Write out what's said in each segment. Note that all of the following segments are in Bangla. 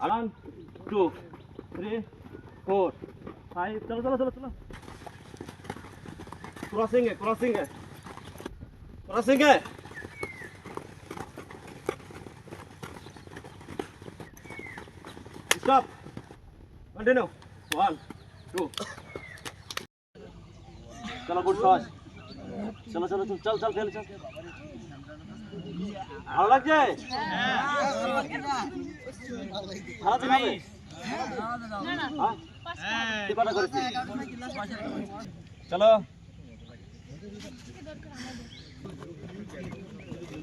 Alan, two, three, four, five. Cepat, cepat, cepat, cepat. Crossing ya, crossing ya, crossing ya. Stop. Mana no? One, two. Cepat, good shot. চলো চলো, চল চল ফেলে চল। ভালো লাগছে? ভালো লাগছে হ্যাঁ? চলো।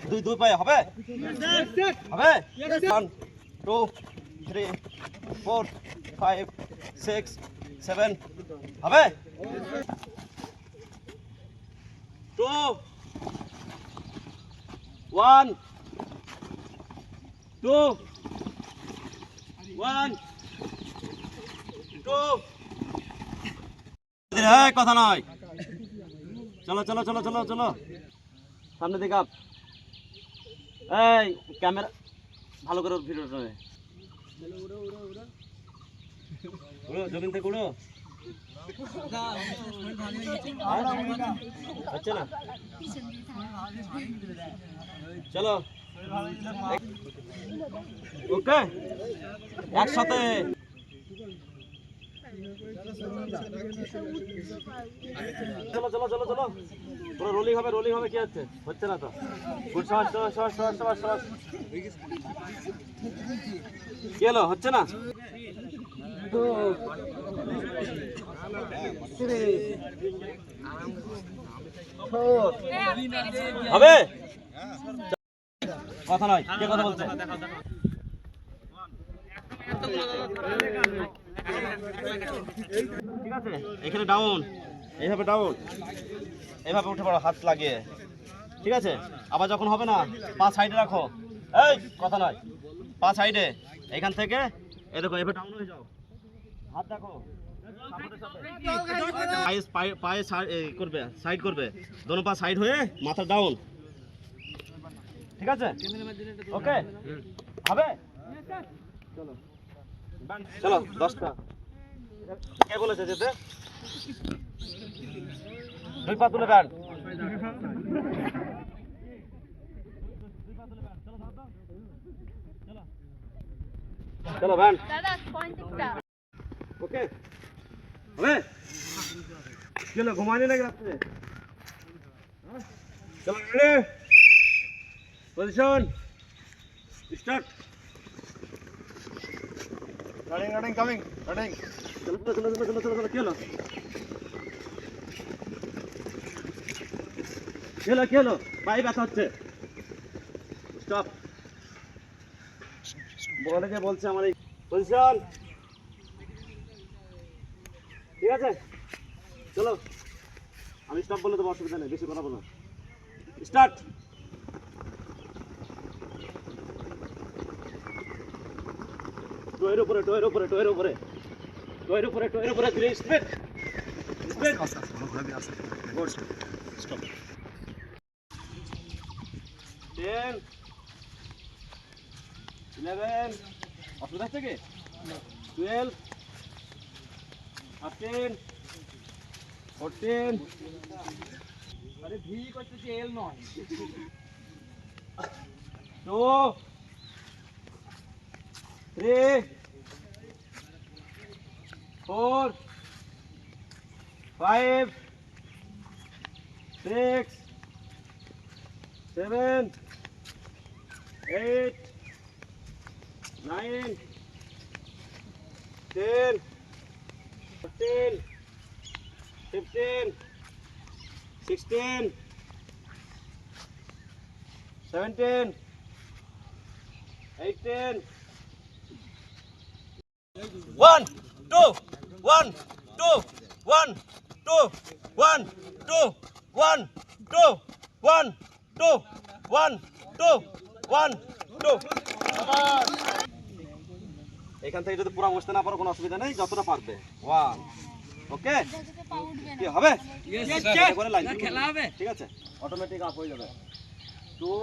দুই দুই পায়ে, হবে? হবে? One two three four five six seven হবে? Two one two one two হ্যাঁ কথা নয়। চলো চলো চলো চলো চলো। সামনে দিকে আপ। এই ক্যামেরা ভালো করে ভিডিওটা। উড়ো জমিন থেকে উড়ো। হচ্ছে না চলো ওকে একসাথে চলো চলো চলো চলো পুরো রোলিং হবে রোলিং হবে কি হচ্ছে হচ্ছে না তো গুড সস সস সস সস সস কি হচ্ছে না. হবে? কথা নয় কে কথা বলছে? ঠিক আছে, এখানে ডাউন এইভাবে ডাউন এইভাবে উঠে পড়ো, হাত লাগিয়ে। ঠিক আছে, আবার যখন হবে না, পা সাইডে রাখো। এই, কথা নয় পা সাইডে এখান থেকে দেখো এভাবে ডাউন হয়ে যাও। হাত সাথে। পায়ে করবে সাইড করবে। দোনো পা সাইড হয়ে মাথা ডাউন ঠিক আছে? ওকে হবে? চলো চলো দশটা। কে বলেছে যেতে? দুই পা তুলে ব্যান্ড চলো ব্যান্ড। দাদা পয়েন্টটা ওকে চলো ঘুমানি নাকি? চলো position start Running, running, coming, running. চলো চলো চলো চলো চলো চলো চলো কি হলো পায়ে ব্যথা হচ্ছে। স্টপ বলে যে বলছে আমার এই পজিশন ঠিক আছে? চলো। আমি স্টপ বলে দেবো, অসুবিধা নেই, বেশি কথা বলো স্টার্ট টোয়ের উপরে টোয়ের উপরে টোয়ের উপরে। টোয়ের উপরে টোয়ের উপরে, ধীরে স্পিড টেন ইলেভেন অসুবিধা হচ্ছে কি? টুয়েলভ 13 14 আরে ভি করতেছি এল নয় two three four five six seven eight nine ten 14, 15, 16, 17, 18. two. One, two. এখান থেকে যদি পুরো বসতে না পারো কোনো অসুবিধা নেই যতটা পারবে। ওয়ান ওকে পা উঠবে না কি হবে করে লাইন খেলা হবে। ঠিক আছে? অটোমেটিক আপ হয়ে যাবে। Two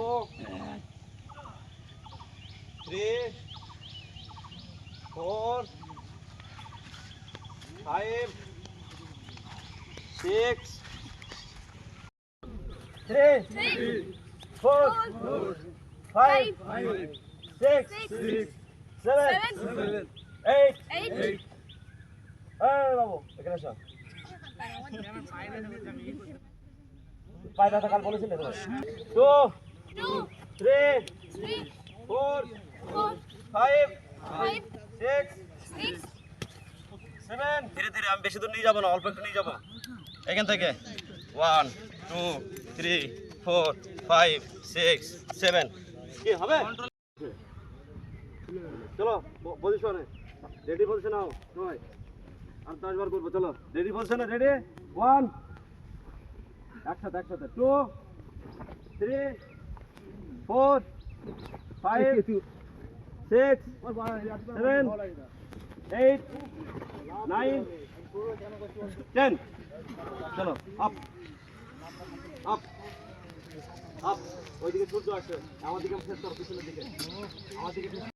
three four five six three four five six seven eight. এই বাবু এখানে এসো। পায়ে ব্যথা কাল বলেছিলে তো? Two three four five six seven ধীরে ধীরে আমি বেশি দূর নিয়ে যাব না অল্প একটু নিয়ে যাব। এখান থেকে। One two three four five six seven কি হবে? চলো পজিশনে রেডি পজিশন নাও সবাই আর দশ বার করব চলো। রেডি পজিশনে রেডি ওয়ান একসাথে একসাথে। Two three four five six seven eight nine ten চলো আপ আপ আপ ওইদিকে সূর্য আসছে। আমার দিকে পিছনের দিকে। আমার দিকে